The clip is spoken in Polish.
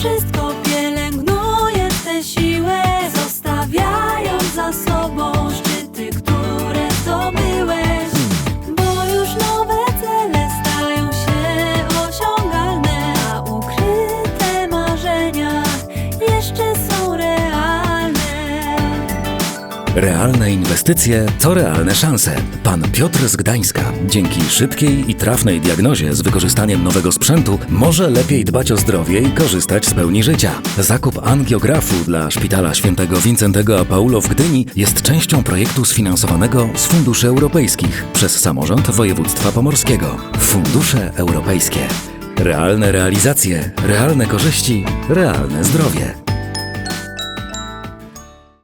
wszystko Realne inwestycje to realne szanse. Pan Piotr z Gdańska dzięki szybkiej i trafnej diagnozie z wykorzystaniem nowego sprzętu może lepiej dbać o zdrowie i korzystać z pełni życia. Zakup angiografu dla Szpitala Świętego Wincentego a Paulo w Gdyni jest częścią projektu sfinansowanego z funduszy europejskich przez samorząd województwa pomorskiego. Fundusze europejskie. Realne realizacje, realne korzyści, realne zdrowie.